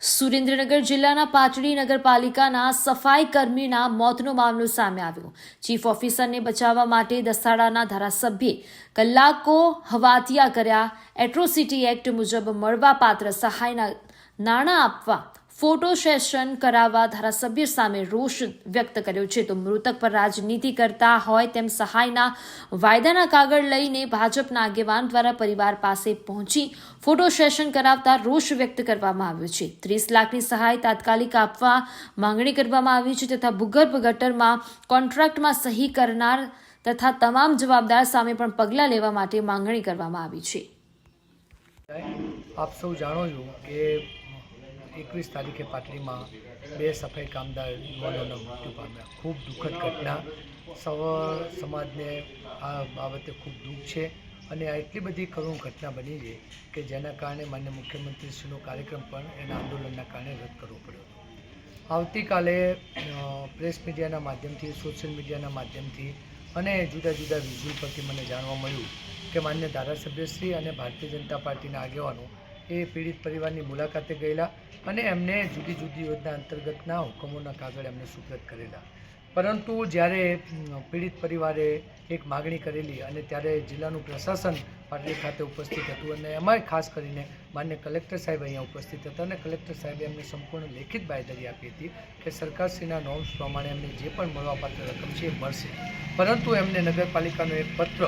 સુરેન્દ્રનગર જિલ્લાના પાટડી નગરપાલિકાના સફાઈ કર્મીના મોતનો મામલો સામે આવ્યો. ચીફ ઓફિસરને બચાવવા માટે દસાડાના ધારાસભ્યે કલાકો હવાતિયા કર્યા. એટ્રોસિટી એક્ટ મુજબ મળવાપાત્ર સહાયના નાણાં આપવા ફોટો સેશન કરાવવા ધારાસભ્ય સામે રોષ વ્યક્ત કર્યો છે. તો મૃતક પર રાજનીતિ કરતા હોય તેમ સહાયના વાયદાના કાગળ લઈને ભાજપના આગેવાન દ્વારા પરિવાર પાસે પહોંચી ફોટો સેશન કરાવતા રોષ વ્યક્ત કરવામાં આવ્યો છે. ત્રીસ લાખની સહાય તાત્કાલિક આપવા માંગણી કરવામાં આવી છે તથા ભૂગર્ભ ગટરમાં કોન્ટ્રાક્ટમાં સહી કરનાર તથા તમામ જવાબદાર સામે પણ પગલાં લેવા માટે માંગણી કરવામાં આવી છે. આપ સૌ જાણો છો કે એકવીસ તારીખે પાટલીમાં બે સફાઈ કામદાર યુવાનોના મૃત્યુ પામ્યા. ખૂબ દુઃખદ ઘટના. સૌ સમાજને આ બાબતે ખૂબ દુઃખ છે અને આ એટલી બધી કરુણ ઘટના બની છે કે જેના કારણે માન્ય મુખ્યમંત્રીશ્રીનો કાર્યક્રમ પણ એના આંદોલનના કારણે રદ કરવો પડ્યો. આવતીકાલે પ્રેસ મીડિયાના માધ્યમથી, સોશિયલ મીડિયાના માધ્યમથી અને જુદા જુદા વિઝ્યુઅલ પરથી મને જાણવા મળ્યું કે માન્ય ધારાસભ્યશ્રી અને ભારતીય જનતા પાર્ટીના આગેવાનો એ પીડિત પરિવારની મુલાકાતે ગયેલા અને એમને જુદી જુદી યોજના અંતર્ગતના હુકમોના કાગળ એમને સુપ્રત કરેલા. પરંતુ જ્યારે પીડિત પરિવારે એક માગણી કરેલી અને ત્યારે જિલ્લાનું પ્રશાસન પાટલી ખાતે ઉપસ્થિત હતું અને એમાંય ખાસ કરીને માન્ય કલેક્ટર સાહેબ અહીંયા ઉપસ્થિત હતા અને કલેક્ટર સાહેબે એમને સંપૂર્ણ લેખિત બાંયધરી આપી હતી કે સરકારશ્રીના નોર્મ્સ પ્રમાણે એમને જે પણ મળવાપાત્ર રકમ છે એ મળશે. પરંતુ એમને નગરપાલિકાનો એક પત્ર,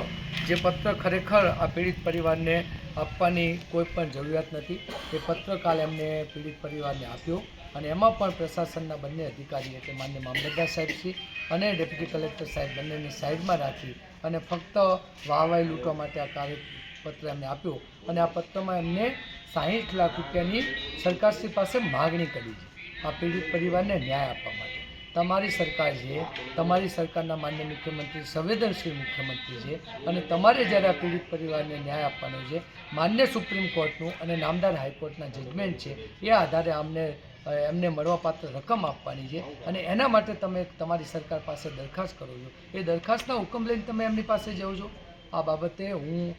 જે પત્ર ખરેખર આ પીડિત પરિવારને આપવાની કોઈ પણ જરૂરિયાત નથી. એ પત્ર કાલ એમને પીડિત પરિવારને આપ્યો અને એમાં પણ પ્રશાસનના બંને અધિકારી એટલે માન્ય મામલતદાર સાહેબશ્રી અને ડેપ્યુટી કલેક્ટર સાહેબ બંનેને સાઈડમાં રાખી અને ફક્ત વાહવાઈ લૂંટવા માટે આ કાર્યપત્ર એમને આપ્યો અને આ પત્રમાં એમને સાહીઠ લાખ રૂપિયાની સરકારશ્રી પાસે માગણી કરી છે. આ પીડિત પરિવારને ન્યાય આપવા માટે. તમારી સરકાર છે, તમારી સરકારના માન્ય મુખ્યમંત્રી, સંવેદનશીલ મુખ્યમંત્રી છે અને તમારે જ્યારે આ પીડિત પરિવારને ન્યાય આપવાનો છે, માન્ય સુપ્રીમ કોર્ટનું અને નામદાર હાઈકોર્ટના જજમેન્ટ છે, એ આધારે અમને એમને મળવાપાત્ર રકમ આપવાની છે અને એના માટે તમે તમારી સરકાર પાસે દરખાસ્ત કરો છો. એ દરખાસ્તના હુકમ લઈને તમે એમની પાસે જાઓ છો? આ બાબતે હું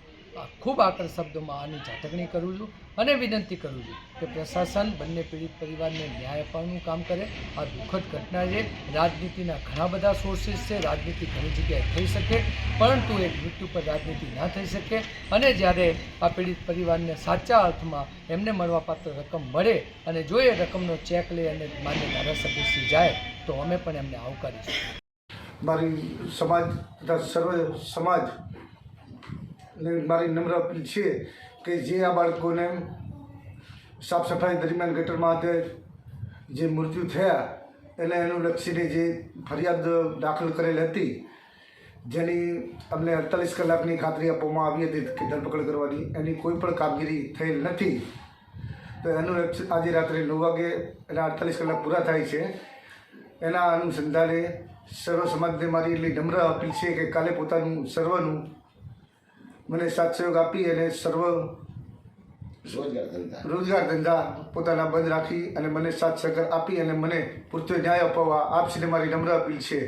ખૂબ આકર શબ્દોમાં આની ઝાટકણી કરું છું અને વિનંતી કરું છું કે પ્રશાસન બંને પીડિત પરિવારને ન્યાય આપવાનું કામ કરે. આ દુઃખદ ઘટના છે. રાજનીતિના ઘણા બધા સોર્સિસ છે. રાજનીતિ ઘણી જગ્યાએ થઈ શકે, પરંતુ એક મૃત્યુ પર રાજનીતિ ના થઈ શકે. અને જ્યારે આ પીડિત પરિવારને સાચા અર્થમાં એમને મળવાપાત્ર રકમ મળે અને જો એ રકમનો ચેક લઈ અને માન્ય ધારાસભ્યશ્રી જાય, તો અમે પણ એમને આવકારીશું. મારી સમાજ તથા સર્વ સમાજ મારી નમ્ર અપીલ છે કે જે આ બાળકોને સાફ સફાઈ દરમિયાન ગટરમાં જે મૃત્યુ થયા, એને એનું લક્ષીને જે ફરિયાદ દાખલ કરેલ હતી, જેની અમને અડતાલીસ કલાકની ખાતરી આપવામાં આવી હતી કે ધરપકડ કરવાની, એની કોઈ પણ કામગીરી થયેલ નથી. તો એનું આજે રાત્રે નવ વાગે એના અડતાલીસ કલાક પૂરા થાય છે. એના અનુસંધાને સર્વ સમાજને મારી એટલી નમ્ર અપીલ છે કે કાલે પોતાનું સર્વનું મને સાથ સહયોગ આપી અને સર્વ રોજગાર ધંધા. પોતાના બંધ રાખી અને મને સાથ સહકાર આપી અને મને પૂરતો ન્યાય અપાવવા આપશ્રીને મારી નમ્ર અપીલ છે.